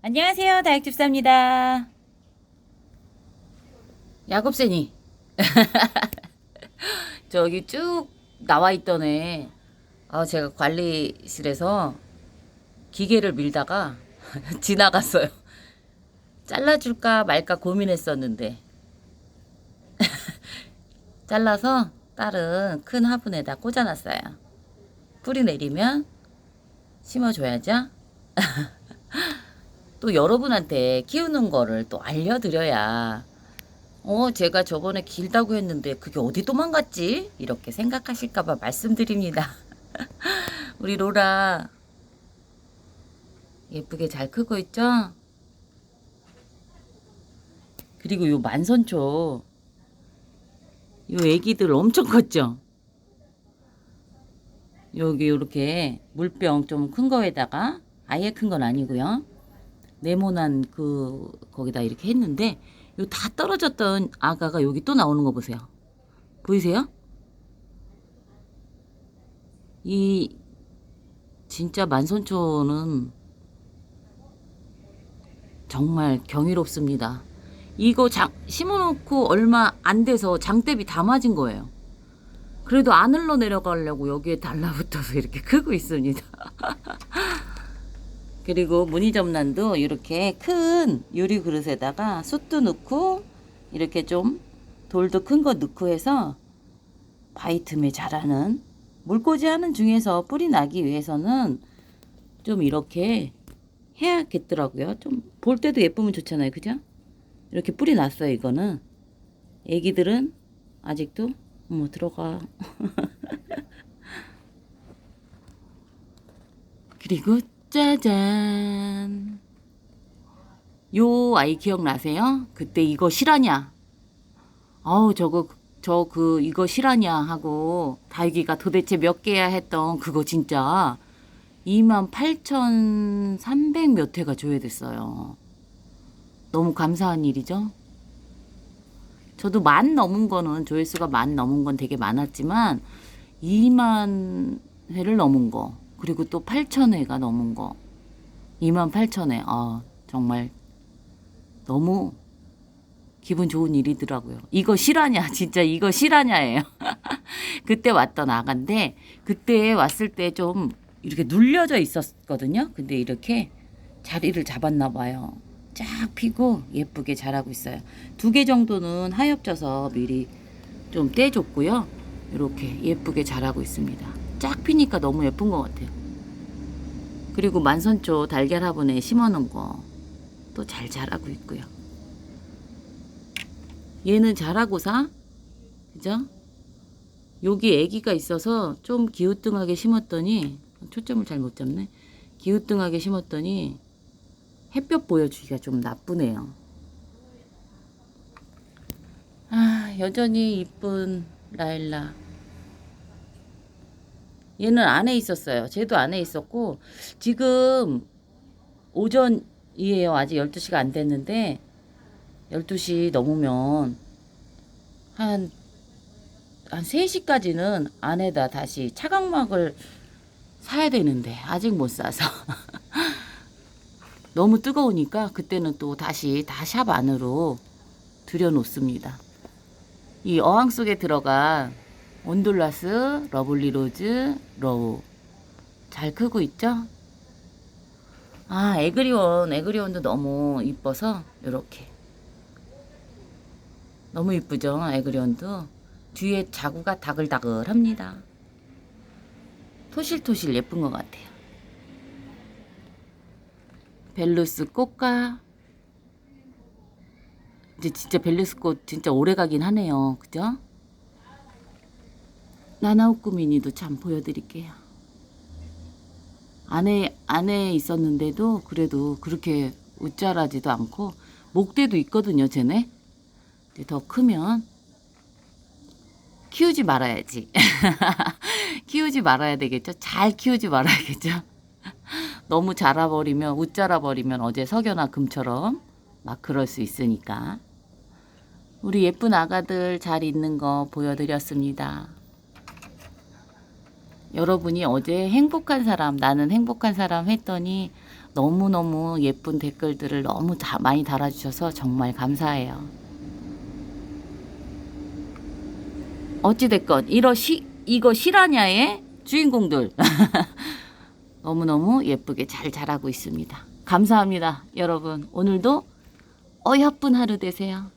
안녕하세요. 다육집사입니다. 야곱새니. 저기 쭉 나와 있던 애. 아, 제가 관리실에서 기계를 밀다가 지나갔어요. 잘라줄까 말까 고민했었는데. 잘라서 딸은 큰 화분에다 꽂아놨어요. 뿌리 내리면 심어줘야죠. 또 여러분한테 키우는 거를 또 알려드려야 어 제가 저번에 길다고 했는데 그게 어디 도망갔지? 이렇게 생각하실까봐 말씀드립니다. 우리 로라 예쁘게 잘 크고 있죠? 그리고 요 만선초 요 애기들 엄청 컸죠? 여기 이렇게 물병 좀 큰 거에다가 아예 큰 건 아니고요. 네모난 그 거기다 이렇게 했는데 요 다 떨어졌던 아가가 여기 또 나오는 거 보세요. 보이세요? 이 진짜 만선초는 정말 경이롭습니다. 이거 장, 심어놓고 얼마 안 돼서 장대비 다 맞은 거예요. 그래도 안 흘러 내려가려고 여기에 달라붙어서 이렇게 크고 있습니다. 그리고 무늬 점란도 이렇게 큰 유리 그릇에다가 숯도 넣고 이렇게 좀 돌도 큰 거 넣고 해서 바이틈에 자라는 물꽂이 하는 중에서 뿌리 나기 위해서는 좀 이렇게 해야겠더라고요. 좀 볼 때도 예쁘면 좋잖아요. 그죠? 이렇게 뿌리 났어요. 이거는 애기들은 아직도 어머 들어가 그리고 짜잔 요 아이 기억나세요? 그때 이거 실하냐 아우 저거 저 그 이거 실하냐 하고 다육이가 도대체 몇 개야 했던 그거 진짜 28,300 몇 회가 조회됐어요. 너무 감사한 일이죠. 저도 만 넘은 거는 조회수가 만 넘은 건 되게 많았지만 2만 회를 넘은 거 그리고 또 8천 회가 넘은 거 2만 8천 회. 아 정말 너무 기분 좋은 일이더라고요. 이거 실화냐? 진짜 이거 실화냐예요. 그때 왔던 아가인데 그때 왔을 때 좀 이렇게 눌려져 있었거든요. 근데 이렇게 자리를 잡았나 봐요. 쫙 피고 예쁘게 자라고 있어요. 두 개 정도는 하엽져서 미리 좀 떼줬고요. 이렇게 예쁘게 자라고 있습니다. 쫙 피니까 너무 예쁜 것 같아요. 그리고 만선초 달걀 화분에 심어놓은 거 또 잘 자라고 있고요. 얘는 자라고사 그죠? 여기 아기가 있어서 좀 기우뚱하게 심었더니 초점을 잘 못 잡네. 기우뚱하게 심었더니 햇볕 보여주기가 좀 나쁘네요. 아, 여전히 이쁜 라일라. 얘는 안에 있었어요. 쟤도 안에 있었고, 지금 오전이에요. 아직 12시가 안 됐는데, 12시 넘으면 한, 한 3시까지는 안에다 다시 차광막을 사야 되는데, 아직 못 사서. 너무 뜨거우니까 그때는 또 다시 다 샵 안으로 들여놓습니다. 이 어항 속에 들어간 온돌라스, 러블리 로즈, 로우 잘 크고 있죠? 아, 에그리온, 에그리온도 너무 이뻐서 이렇게 너무 이쁘죠? 에그리온도 뒤에 자구가 다글다글합니다. 토실토실 예쁜 것 같아요. 벨루스 꽃가 이제 진짜 벨루스 꽃 진짜 오래 가긴 하네요. 그죠? 나나우꾸미니도 참 보여드릴게요. 안에 안에 있었는데도 그래도 그렇게 웃자라지도 않고 목대도 있거든요. 쟤네 이제 더 크면 키우지 말아야지. 키우지 말아야 되겠죠. 잘 키우지 말아야겠죠. 너무 자라버리면 웃 자라버리면 어제 석연아 금처럼 막 그럴 수 있으니까 우리 예쁜 아가들 잘 있는 거 보여드렸습니다. 여러분이 어제 행복한 사람 나는 행복한 사람 했더니 너무너무 예쁜 댓글들을 너무 다 많이 달아주셔서 정말 감사해요. 어찌됐건 이러 시, 이거 실화냐의 주인공들 너무너무 예쁘게 잘 자라고 있습니다. 감사합니다. 여러분 오늘도 어여쁜 하루 되세요.